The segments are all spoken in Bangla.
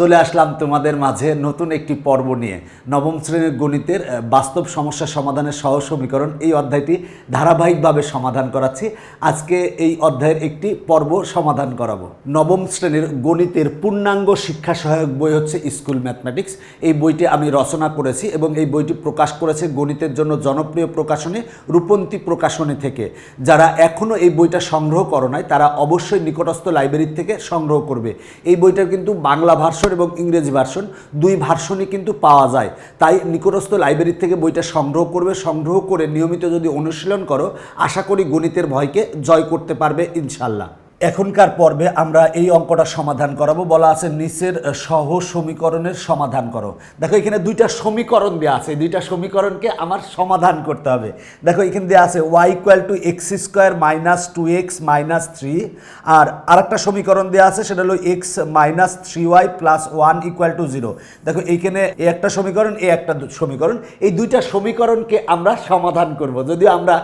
চলে আসলাম তোমাদের মাঝে নতুন একটি পর্ব নিয়ে। নবম শ্রেণির গণিতের বাস্তব সমস্যা সমাধানের সহ সমীকরণ এই অধ্যায়টি ধারাবাহিকভাবে সমাধান করাচ্ছি। আজকে এই অধ্যায়ের একটি পর্ব সমাধান করাবো। নবম শ্রেণির গণিতের পূর্ণাঙ্গ শিক্ষা সহায়ক বই হচ্ছে স্কুল ম্যাথমেটিক্স। এই বইটি আমি রচনা করেছি এবং এই বইটি প্রকাশ করেছে গণিতের জন্য জনপ্রিয় প্রকাশনী রূপন্তী প্রকাশনী থেকে। যারা এখনও এই বইটা সংগ্রহ করো নাই, তারা অবশ্যই নিকটস্থ লাইব্রেরি থেকে সংগ্রহ করবে। এই বইটার কিন্তু বাংলা ভার্সন এবং ইংরেজি ভার্সন, দুই ভার্সনই কিন্তু পাওয়া যায়। তাই নিকটস্থ লাইব্রেরি থেকে বইটা সংগ্রহ করবে, সংগ্রহ করে নিয়মিত যদি অনুশীলন করো, আশা করি গণিতের ভয়কে জয় করতে পারবে ইনশাল্লাহ এখনকার পর্বে আমরা এই অঙ্কটা সমাধান করাবো। বলা আছে নিচের সহ সমীকরণের সমাধান করো। দেখো, এখানে দুইটা সমীকরণ দেওয়া আছে। দুইটা সমীকরণকে আমার সমাধান করতে হবে। দেখো, এখানে দেওয়া আছে Y equal to X square minus two X minus three আর আরেকটা সমীকরণ দেওয়া আছে, সেটা হলো X minus three Y plus one equal to zero দেখো, এইখানে এই একটা সমীকরণ এই একটা সমীকরণ। এই দুইটা সমীকরণকে আমরা সমাধান করব। যদি আমরা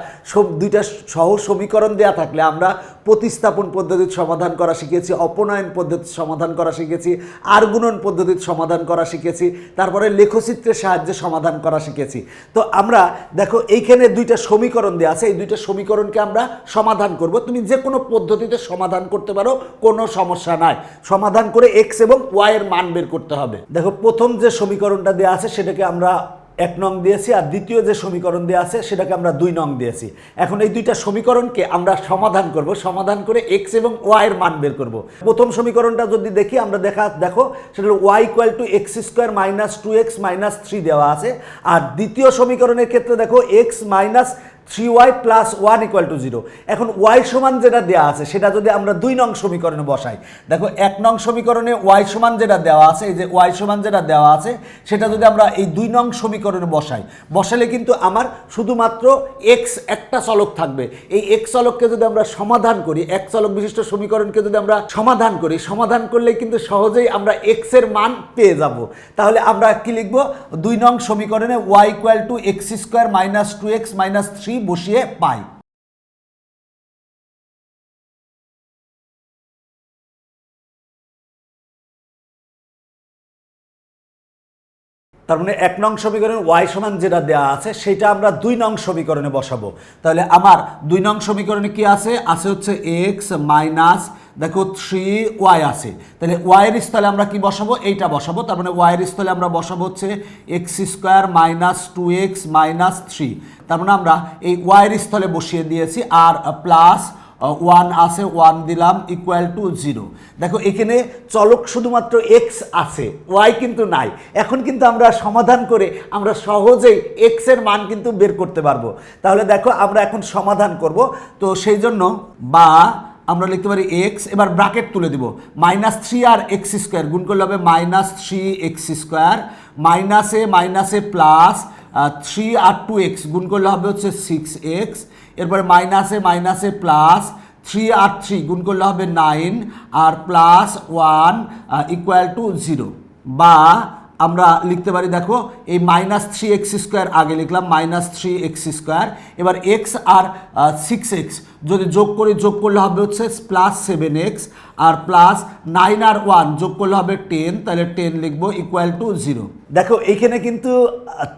দুইটা সহ সমীকরণ দেওয়া থাকলে আমরা প্রতিস্থাপন পদ্ধতির সমাধান করা শিখেছি, অপনয়ন পদ্ধতির সমাধান করা শিখেছি আর্গুণন পদ্ধতির সমাধান করা শিখেছি, তারপরে লেখচিত্রের সাহায্যে সমাধান করা শিখেছি। তো আমরা দেখো এইখানে দুইটা সমীকরণ দেওয়া আছে, এই দুইটা সমীকরণকে আমরা সমাধান করব। তুমি যে কোনো পদ্ধতিতে সমাধান করতে পারো, কোনো সমস্যা নাই। সমাধান করে এক্স এবং ওয়াই এর মান বের করতে হবে। দেখো প্রথম যে সমীকরণটা দেওয়া আছে, সেটাকে আমরা এক নং দিয়েছি আর দ্বিতীয় যে সমীকরণ দেওয়া আছে, সেটাকে আমরা দুই নং দিয়েছি। এখন এই দুইটা সমীকরণকে আমরা সমাধান করব, সমাধান করে এক্স এবং ওয়াইয়ের মান বের করব। প্রথম সমীকরণটা যদি দেখি, আমরা দেখা, দেখো, সেটা হলো Y equal to X square minus two X minus three দেওয়া আছে। আর দ্বিতীয় সমীকরণের ক্ষেত্রে দেখো X minus three Y plus one equal to zero এখন ওয়াই সমান যেটা দেওয়া আছে, সেটা যদি আমরা দুই নং সমীকরণে বসাই, দেখো এক নং সমীকরণে ওয়াই সমান যেটা দেওয়া আছে, এই যে ওয়াই সমান যেটা দেওয়া আছে, সেটা যদি আমরা এই দুই নং সমীকরণে বসাই, বসালে কিন্তু আমার শুধুমাত্র এক্স একটা চলক থাকবে। এই এক্স চলককে যদি আমরা সমাধান করি, এক চলক বিশিষ্ট সমীকরণকে যদি আমরা সমাধান করি, সমাধান করলে কিন্তু সহজেই আমরা এক্সের মান পেয়ে যাব। তাহলে আমরা কি লিখব? দুই নং সমীকরণে Y equal to X square minus two X minus three বসিয়ে পাই তার মানে এক নং সমীকরণে ওয়াই সমান যেটা দেওয়া আছে, সেটা আমরা দুই নং সমীকরণে বসাবো। তাহলে আমার দুই নং সমীকরণে কি আছে? আছে হচ্ছে এক্স মাইনাস দেখো থ্রি ওয়াই আছে। তাহলে ওয়াইয়ের স্থলে আমরা কি বসাবো? এইটা বসাবো। তার মানে ওয়াইয়ের স্থলে আমরা বসাবো হচ্ছে X square minus two X minus three তার মানে আমরা এই ওয়াইয়ের স্থলে বসিয়ে দিয়েছি। আর প্লাস ওয়ান আছে ওয়ান দিলাম ইকুয়াল টু জিরো দেখো এখানে চলক শুধুমাত্র এক্স আছে ওয়াই কিন্তু নাই। এখন কিন্তু আমরা সমাধান করে আমরা সহজেই এক্সের মান কিন্তু বের করতে পারব। তাহলে দেখো আমরা এখন সমাধান করব। তো সেই জন্য বা আমরা লিখতে পারি এক্স এবার ব্রাকেট তুলে দিব। মাইনাস থ্রি আর এক্স স্কোয়ার গুণ করলে হবে মাইনাস থ্রি এক্স স্কোয়ার মাইনাসে মাইনাসে প্লাস থ্রি আর টু এক্স গুণ করলে হবে হচ্ছে সিক্স এক্স এরপরে মাইনাসে মাইনাসে প্লাস থ্রি আর থ্রি গুণ করলে হবে nine R plus one equal to zero বা আমরা লিখতে পারি, দেখো, এই মাইনাস থ্রি এক্স স্কোয়ার আগে লিখলাম মাইনাস থ্রি এক্স স্কোয়ার এবার এক্স আর সিক্স এক্স যদি যোগ করে, যোগ করলে হবে হচ্ছে প্লাস সেভেন এক্স আর প্লাস নাইন আর ওয়ান যোগ করলে হবে টেন তাহলে টেন লিখব ইকুয়াল টু জিরো দেখো, এইখানে কিন্তু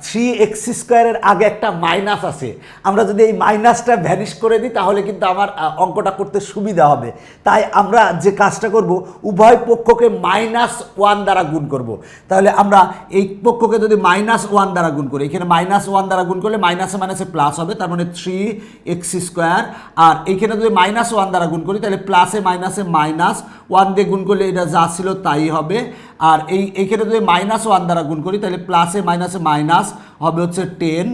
থ্রি এক্স স্কোয়ারের আগে একটা মাইনাস আছে। আমরা যদি এই মাইনাসটা ভ্যানিশ করে দিই, তাহলে কিন্তু আমার অঙ্কটা করতে সুবিধা হবে। তাই আমরা যে কাজটা করব, উভয় পক্ষকে মাইনাস ওয়ান দ্বারা গুণ করব। তাহলে আমরা এই পক্ষকে যদি মাইনাস ওয়ান দ্বারা গুণ করি, এখানে মাইনাস ওয়ান দ্বারা গুণ করলে মাইনাসে মাইনাসে প্লাস হবে, তার মানে থ্রি এক্স স্কোয়ার আর এইখানে যদি মাইনাস ওয়ান দ্বারা গুণ করি, তাহলে প্লাসে মাইনাসে মাইনাস ওয়ান দিয়ে গুণ করলে এটা যা ছিল তাই হবে। আর এই এইখানে যদি মাইনাস ওয়ান দ্বারা গুণ করি, তাহলে প্লাসে মাইনাসে মাইনাস হবে হচ্ছে টেন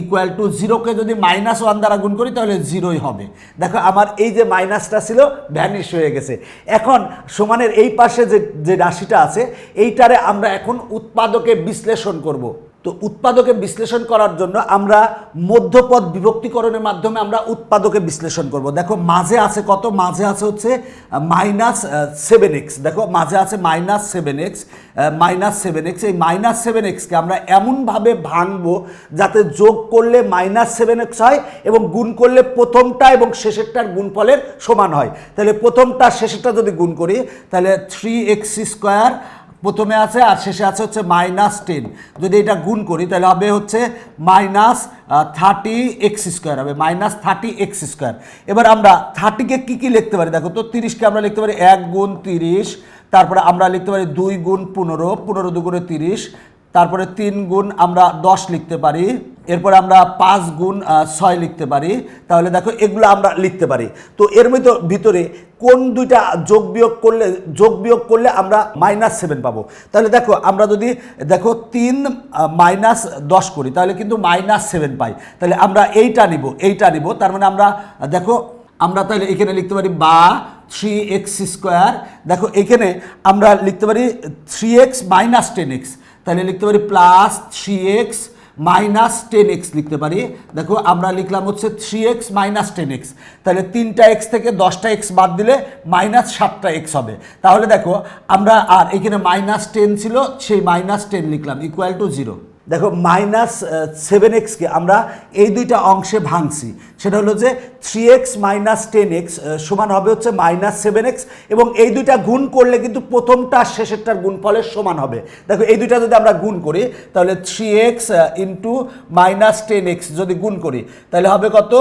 ইকুয়াল টু জিরোকে যদি মাইনাস ওয়ান দ্বারা গুণ করি, তাহলে জিরোই হবে। দেখো, আমার এই যে মাইনাসটা ছিল ভ্যানিশ হয়ে গেছে। এখন সমানের এই পাশে যে যে রাশিটা আছে, এইটারে আমরা এখন উৎপাদকে বিশ্লেষণ করব। তো উৎপাদকে বিশ্লেষণ করার জন্য আমরা মধ্যপদ বিভক্তিকরণের মাধ্যমে আমরা উৎপাদকে বিশ্লেষণ করব। দেখো, মাঝে আছে কত? মাঝে আছে হচ্ছে মাইনাস সেভেন এক্স দেখো, মাঝে আছে minus seven X minus seven X এই মাইনাস সেভেন এক্সকে আমরা এমনভাবে ভাঙবো যাতে যোগ করলে মাইনাস সেভেন এক্স হয় এবং গুণ করলে প্রথমটা এবং শেষেরটার গুণফলের সমান হয়। তাহলে প্রথমটা, শেষেরটা যদি গুণ করি, তাহলে থ্রি এক্স স্কোয়ার প্রথমে আছে আর শেষে আছে হচ্ছে মাইনাস টেন যদি এটা গুণ করি, তাহলে হবে হচ্ছে মাইনাস থার্টি এক্স স্কোয়ার হবে মাইনাস থার্টি এক্স স্কোয়ার এবার আমরা থার্টিকে কী কী লিখতে পারি? দেখো তো, তিরিশকে আমরা লিখতে পারি এক গুণ তিরিশ, তারপরে আমরা লিখতে পারি দুই গুণ পনেরো পনেরো দুগুণে তিরিশ, তারপরে তিন গুণ আমরা দশ লিখতে পারি। এরপরে আমরা পাঁচ গুণ ছয় লিখতে পারি। তাহলে দেখো এগুলো আমরা লিখতে পারি। তো এর মধ্যে ভিতরে কোন দুইটা যোগ বিয়োগ করলে, যোগ বিয়োগ করলে আমরা মাইনাস সেভেন পাবো? তাহলে দেখো আমরা যদি, দেখো তিন মাইনাস দশ করি, তাহলে কিন্তু মাইনাস সেভেন পাই। তাহলে আমরা এইটা নিব এইটা নিব। তার মানে আমরা, দেখো আমরা তাহলে এখানে লিখতে পারি বা থ্রি এক্স স্কোয়ার দেখো এখানে আমরা লিখতে পারি three X minus ten X তাহলে লিখতে পারি plus three X minus ten X লিখতে পারি। দেখো, আমরা লিখলাম হচ্ছে three X minus ten X. তাহলে তিনটা এক্স থেকে দশটা এক্স বাদ দিলে মাইনাস সাতটা এক্স হবে। তাহলে দেখো, আমরা আর এখানে মাইনাস টেন ছিল, সেই মাইনাস টেন লিখলাম ইকুয়াল টু জিরো দেখো মাইনাস সেভেন এক্সকে আমরা এই দুইটা অংশে ভাঙছি। সেটা হলো যে three X minus ten X সমান হবে হচ্ছে মাইনাস সেভেন এক্স এবং এই দুইটা গুণ করলে কিন্তু প্রথমটা শেষেরটার গুণফলের সমান হবে। দেখো, এই দুইটা যদি আমরা গুণ করি, তাহলে three X into minus ten X যদি গুণ করি, তাহলে হবে কত?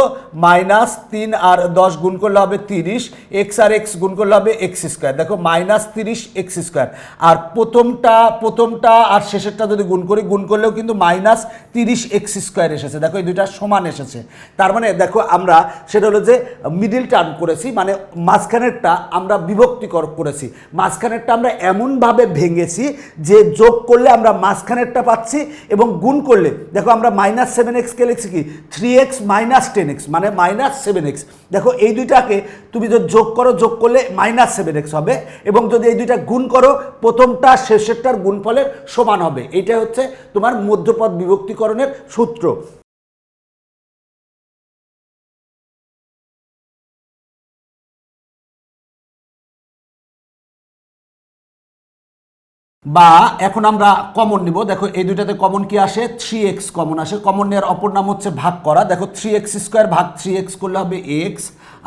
মাইনাস তিন আর দশ গুণ করলে হবে তিরিশ এক্স আর এক্স গুণ করলে হবে এক্স স্কোয়ার দেখো মাইনাস তিরিশ এক্স স্কোয়ার আর প্রথমটা প্রথমটা আর শেষেরটা যদি গুণ করি, গুণ করলেও কিন্তু মাইনাস তিরিশ এক্স স্কোয়ার এসেছে। দেখো এই দুইটা সমান এসেছে। তার মানে দেখো আমরা সেটা হলো যে মিডিল টার্ম করেছি মানে মাঝখানেরটা আমরা বিভক্তিকর করেছি। মাঝখানেরটা আমরা এমনভাবে ভেঙেছি যে যোগ করলে আমরা মাঝখানেরটা পাচ্ছি এবং গুণ করলে, দেখো আমরা মাইনাস সেভেন এক্সকে লিখছি কি? Three X minus ten X মানে মাইনাস সেভেন এক্স দেখো এই দুইটাকে তুমি যদি যোগ করো, যোগ করলে মাইনাস সেভেন এক্স হবে এবং যদি এই দুইটা গুণ করো, প্রথমটা শেষেরটার গুণফলের সমান হবে। এইটা হচ্ছে তোমার মধ্যপদ বিভক্তিকরণের সূত্র। বা এখন আমরা কমন নিব। দেখো, এই দুইটাতে কমন কি আসে? থ্রি এক্স কমন আসে। কমন নেওয়ার অপর নাম হচ্ছে ভাগ করা। দেখো থ্রি এক্স স্কোয়ার ভাগ থ্রি এক্স করলে হবে এক্স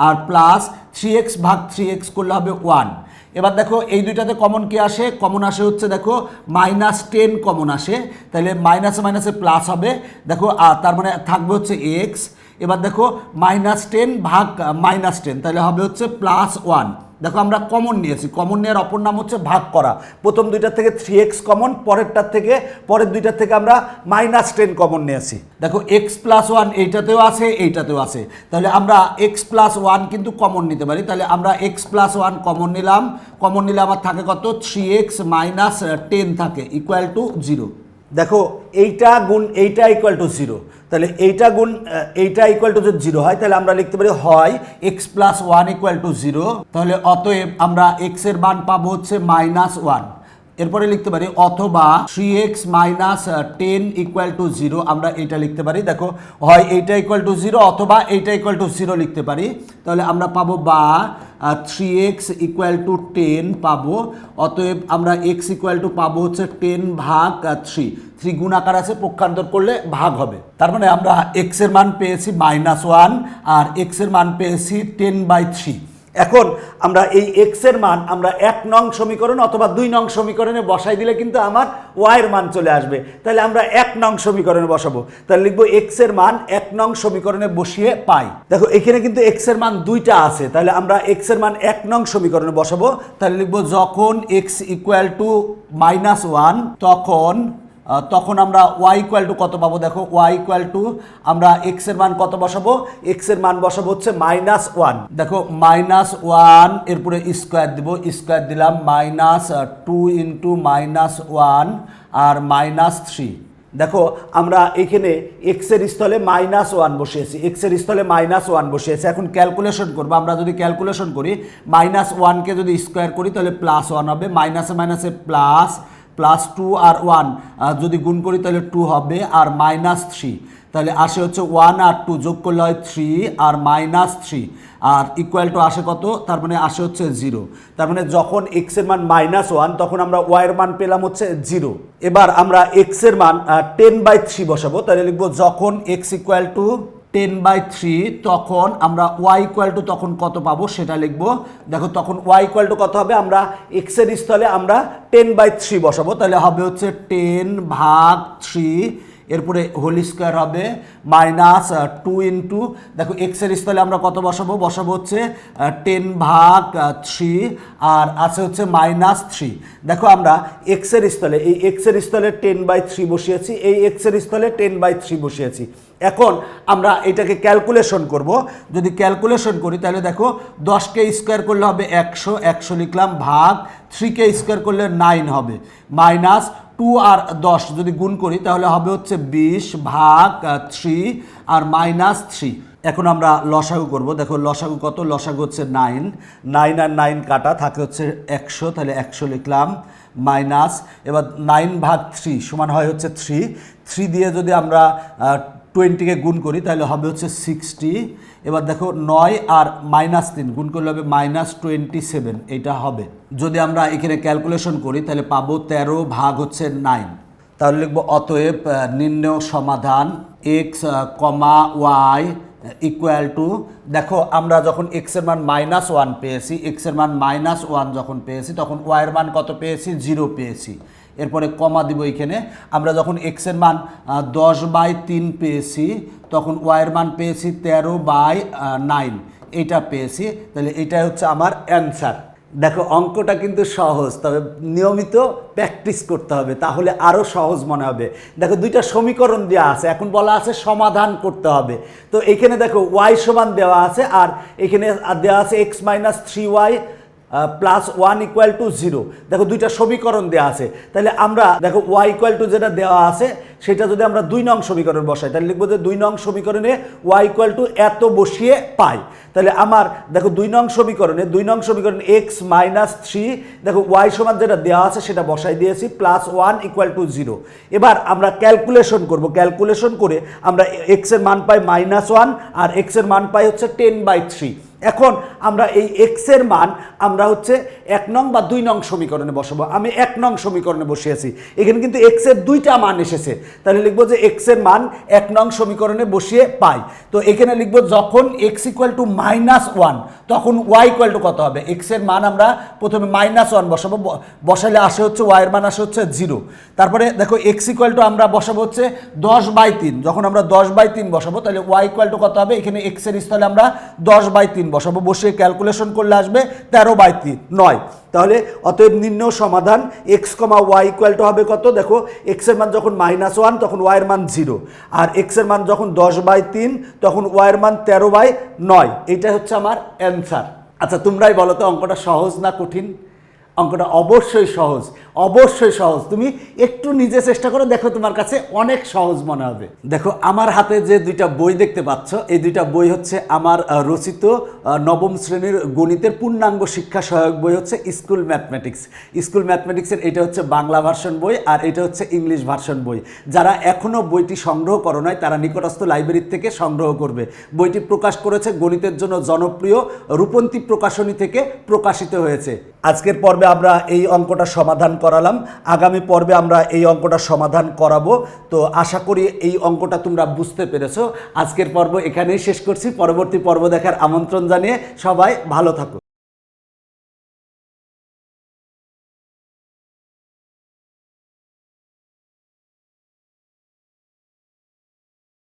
আর প্লাস থ্রি এক্স ভাগ থ্রি এক্স করলে হবে ওয়ান এবার দেখো, এই দুইটাতে কমন কে আসে? কমন আসে হচ্ছে, দেখো মাইনাস টেন কমন আসে। তাহলে মাইনাসে মাইনাসে প্লাস হবে। দেখো তার মানে থাকবে হচ্ছে এক্স এবার দেখো মাইনাস টেন ভাগ মাইনাস টেন তাহলে হবে হচ্ছে প্লাস ওয়ান দেখো, আমরা কমন নিয়েছি। কমন নেওয়ার অপর নাম হচ্ছে ভাগ করা। প্রথম দুইটার থেকে থ্রি এক্স কমন পরেরটার থেকে, পরের দুইটার থেকে আমরা মাইনাস টেন কমন নিয়েছি। দেখো এক্স প্লাস ওয়ান এইটাতেও আছে এইটাতেও আছে। তাহলে আমরা এক্স প্লাস ওয়ান কিন্তু কমন নিতে পারি। তাহলে আমরা এক্স প্লাস ওয়ান কমন নিলাম। কমন নিলে আমার থাকে কত? থ্রি এক্স মাইনাস টেন থাকে ইকুয়াল টু জিরো দেখো, এইটা গুণ, এইটা ইকুয়াল টু জিরো তাহলে এইটা গুণ এইটা ইকুয়াল টু যদি জিরো হয়, তাহলে আমরা লিখতে পারি হয় X plus one equal to zero তাহলে অতএব আমরা এক্সের মান পাবো হচ্ছে মাইনাস ওয়ান এরপরে লিখতে পারি অথবা three X minus ten equal to zero আমরা এটা লিখতে পারি। দেখো, হয় এইটা ইকুয়াল টু জিরো অথবা এইটা ইকুয়াল টু জিরো লিখতে পারি। তাহলে আমরা পাবো বা three X equal to ten পাবো। অতএব আমরা এক্স ইকুয়াল টু পাবো হচ্ছে টেন ভাগ থ্রি থ্রি গুণ আকার আছে, পক্ষান্তর করলে ভাগ হবে। তার মানে আমরা এক্সের মান পেয়েছি মাইনাস ওয়ান আর এক্সের মান পেয়েছি টেন বাই থ্রি এখন আমরা এই এক্সের মান আমরা এক নং সমীকরণ অথবা দুই নং সমীকরণে বসাই দিলে কিন্তু আমার ওয়াই এর মান চলে আসবে। তাহলে আমরা এক নং সমীকরণে বসাবো। তাহলে লিখব এক্সের মান এক নং সমীকরণে বসিয়ে পাই। দেখো, এখানে কিন্তু এক্সের মান দুইটা আছে। তাহলে আমরা এক্সের মান এক নং সমীকরণে বসাবো। তাহলে লিখব যখন X equal to minus one তখন তখন আমরা ওয়াই ইকুয়াল টু কত পাবো? দেখো ওয়াই ইকুয়াল টু আমরা এক্সের মান কত বসাবো? এক্সের মান বসাবো হচ্ছে মাইনাস ওয়ান দেখো মাইনাস ওয়ান এরপরে স্কোয়ার দিব। স্কোয়ার দিলাম minus two into minus one আর মাইনাস থ্রি দেখো, আমরা এখানে এক্সের স্থলে মাইনাস ওয়ান বসিয়েছি। এক্সের স্থলে মাইনাস ওয়ান বসিয়েছি। এখন ক্যালকুলেশন করব। আমরা যদি ক্যালকুলেশন করি মাইনাস ওয়ানকে যদি স্কোয়ার করি, তাহলে প্লাস ওয়ান হবে। মাইনাসে মাইনাসে প্লাস প্লাস টু আর ওয়ান যদি গুণ করি তাহলে টু হবে আর মাইনাস থ্রি তাহলে আসে হচ্ছে ওয়ান আর টু যোগ করলে হয় থ্রি আর মাইনাস থ্রি আর ইকুয়াল টু আসে কত? তার মানে আসে হচ্ছে জিরো তার মানে যখন এক্সের মান মাইনাস ওয়ান তখন আমরা ওয়াই এর মান পেলাম হচ্ছে জিরো এবার আমরা এক্সের মান টেন বাই থ্রি বসাবো। তাহলে লিখব যখন X equal to ten by three তখন আমরা ওয়াই ইকুয়াল টু তখন কত পাবো সেটা লিখব। দেখো তখন ওয়াই ইকুয়াল টু কত হবে? আমরা এক্সের স্থলে আমরা টেন বাই থ্রি বসাবো। তাহলে হবে হচ্ছে টেন ভাগ থ্রি এরপরে হোল স্কোয়ার হবে মাইনাস টু ইন্টু দেখো এক্সের স্থলে আমরা কত বসাবো? বসাবো হচ্ছে টেন ভাগ থ্রি আর আছে হচ্ছে মাইনাস থ্রি দেখো আমরা এক্সের স্থলে, এই এক্সের স্থলে টেন বাই থ্রি বসিয়েছি, এই এক্সের স্থলে টেন বাই থ্রি বসিয়েছি। এখন আমরা এটাকে ক্যালকুলেশন করব। যদি ক্যালকুলেশন করি, তাহলে দেখো দশকে স্কোয়ার করলে হবে একশো একশো লিখলাম ভাগ থ্রিকে স্কোয়ার করলে নাইন হবে। মাইনাস টু আর দশ যদি গুণ করি, তাহলে হবে হচ্ছে বিশ ভাগ থ্রি আর মাইনাস থ্রি। এখন আমরা লসাগু করব। দেখো, লসাগু কত? লসাগু হচ্ছে নাইন। নাইন আর নাইন কাটা, থাকে হচ্ছে একশো, তাহলে একশো লিখলাম, মাইনাস। এবার নাইন ভাগ থ্রি সমান হয় হচ্ছে থ্রি। থ্রি দিয়ে যদি আমরা টোয়েন্টিকে গুণ করি, তাহলে হবে হচ্ছে সিক্সটি এবার দেখো নয় আর মাইনাস তিন, গুণ করলে হবে মাইনাস টোয়েন্টি সেভেন এটা হবে। যদি আমরা এখানে ক্যালকুলেশন করি, তাহলে পাবো তেরো ভাগ হচ্ছে নাইন তাহলে লিখব অতএব নিম্ন সমাধান X comma Y equal to দেখো, আমরা যখন এক্সের মান মাইনাস ওয়ান পেয়েছি এক্সের মান মাইনাস ওয়ান যখন পেয়েছি, তখন ওয়াইয়ের মান কত পেয়েছি? জিরো পেয়েছি। এরপরে কমা দিব এখানে। আমরা যখন এক্সের মান দশ বাই তিন পেয়েছি, তখন ওয়াইয়ের মান পেয়েছি তেরো বাই নাইন এটা পেয়েছি। তাহলে এটা হচ্ছে আমার অ্যান্সার দেখো, অঙ্কটা কিন্তু সহজ, তবে নিয়মিত প্র্যাকটিস করতে হবে, তাহলে আরও সহজ মনে হবে। দেখো, দুইটা সমীকরণ দেওয়া আছে, এখন বলা আছে সমাধান করতে হবে। তো এখানে দেখো ওয়াই সমান দেওয়া আছে, আর এখানে দেওয়া আছে X minus three Y plus one equal to zero দেখো দুইটা সমীকরণ দেওয়া আছে। তাহলে আমরা, দেখো ওয়াই ইকুয়াল টু যেটা দেওয়া আছে, সেটা যদি আমরা দুই নং সমীকরণ বসাই, তাহলে লিখব যে দুই নং সমীকরণে ওয়াই ইকুয়াল টু এত বসিয়ে পাই। তাহলে আমার, দেখো দুই নং সমীকরণে, দুই নং সমীকরণ এক্স মাইনাস থ্রি দেখো ওয়াই সমান যেটা দেওয়া আছে, সেটা বসাই দিয়েছি plus one equal to zero এবার আমরা ক্যালকুলেশন করব। ক্যালকুলেশন করে আমরা এক্সের মান পাই মাইনাস ওয়ান আর এক্সের মান পাই হচ্ছে টেন বাই থ্রি এখন আমরা এই এক্সের মান, আমরা হচ্ছে এক নং বা দুই নং সমীকরণে বসাবো। আমি এক নং সমীকরণে বসিয়েছি। এখানে কিন্তু এক্সের দুইটা মান এসেছে। তাহলে লিখব যে এক্সের মান এক নং সমীকরণে বসিয়ে পাই। তো এখানে লিখব যখন X equal to minus one তখন ওয়াই ইকুয়াল টু কত হবে? এক্সের মান আমরা প্রথমে মাইনাস ওয়ান বসাবো। বসালে আসে হচ্ছে ওয়াই এর মান, আসে হচ্ছে জিরো তারপরে দেখো এক্স ইকুয়াল টু আমরা বসাবো হচ্ছে দশ বাই তিন। যখন আমরা দশ বাই তিন বসাবো, তাহলে ওয়াই ইকুয়াল টু কত হবে? এখানে এক্সের স্থলে আমরা দশ বাই তিন বসাবো, বসে ক্যালকুলেশন করলে আসবে তেরো বাই তিন, নয়। তাহলে অতএব নিম্ন সমাধান X comma Y equal to হবে কত? দেখো এক্সের মান যখন মাইনাস ওয়ান তখন ওয়াইয়ের মান জিরো আর এক্সের মান যখন দশ বাই তিন, তখন ওয়াইয়ের মান তেরো বাই নয়। এইটাই হচ্ছে আমার অ্যান্সার আচ্ছা তোমরাই বলো তো, অঙ্কটা সহজ না কঠিন? অঙ্কটা অবশ্যই সহজ অবশ্যই সহজ। তুমি একটু নিজে চেষ্টা করো, দেখো তোমার কাছে অনেক সহজ মনে হবে। দেখো, আমার হাতে যে দুইটা বই দেখতে পাচ্ছ, এই দুইটা বই হচ্ছে আমার রচিত নবম শ্রেণির গণিতের পূর্ণাঙ্গ শিক্ষা সহায়ক বই হচ্ছে স্কুল ম্যাথমেটিক্স। স্কুল ম্যাথমেটিক্সের এটা হচ্ছে বাংলা ভার্সন বই আর এটা হচ্ছে ইংলিশ ভার্সন বই। যারা এখনও বইটি সংগ্রহ করো নয় তারা নিকটস্থ লাইব্রেরি থেকে সংগ্রহ করবে। বইটি প্রকাশ করেছে গণিতের জন্য জনপ্রিয় রূপন্তী প্রকাশনী থেকে প্রকাশিত হয়েছে। আজকের পর্বে আমরা এই অঙ্কটা সমাধান করালাম। আগামী পর্বে আমরা এই অঙ্কটা সমাধান করাবো। তো আশা করি এই অঙ্কটা তোমরা বুঝতে পেরেছ। আজকের পর্ব এখানেই শেষ করছি। পরবর্তী পর্ব দেখার আমন্ত্রণ জানিয়ে সবাই ভালো থাকো।